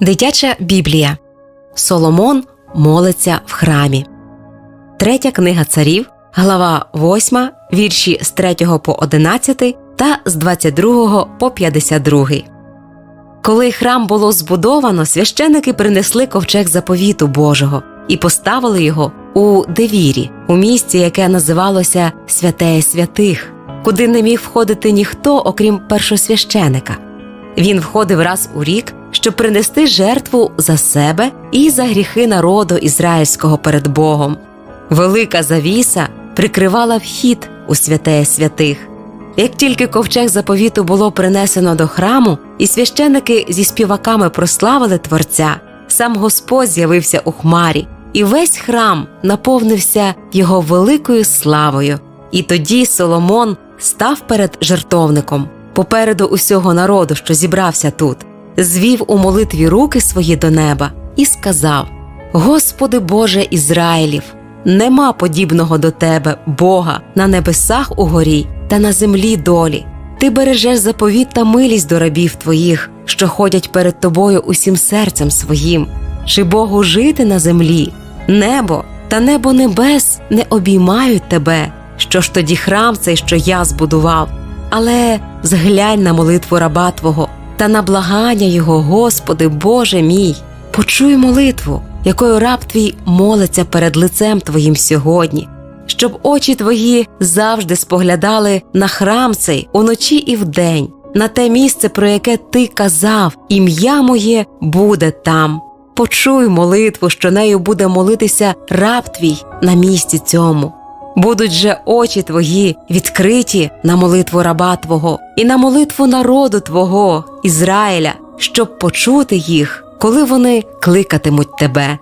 Дитяча Біблія Соломон молиться в храмі. Третя книга царів, глава 8, вірші з 3 по 11 та з 22 по 52. Коли храм було збудовано, священики принесли ковчег заповіту Божого і поставили його у Девірі, у місці, яке називалося Святеє святих, куди не міг входити ніхто, окрім першосвященика. Він входив раз у рік, щоб принести жертву за себе і за гріхи народу ізраїльського перед Богом. Велика завіса прикривала вхід у святеє святих. Як тільки ковчег заповіту було принесено до храму, і священики зі співаками прославили Творця, сам Господь з'явився у хмарі, і весь храм наповнився його великою славою. І тоді Соломон став перед жертовником, попереду усього народу, що зібрався тут, звів у молитві руки свої до неба і сказав: Господи Боже Ізраїлів, нема подібного до Тебе, Бога, на небесах угорі та на землі долі. Ти бережеш заповіт та милість до рабів твоїх, що ходять перед тобою усім серцем своїм. Чи Богу жити на землі? Небо та небо небес не обіймають тебе. Що ж тоді храм цей, що я збудував? Але зглянь на молитву раба Твого та на благання Його, Господи, Боже мій, почуй молитву, якою раб твій молиться перед лицем Твоїм сьогодні, щоб очі твої завжди споглядали на храм цей уночі і вдень, на те місце, про яке ти казав, ім'я моє буде там. Почуй молитву, що нею буде молитися раб твій на місці цьому. Будуть же очі твої відкриті на молитву раба Твого і на молитву народу Твого, Ізраїля, щоб почути їх, коли вони кликатимуть тебе.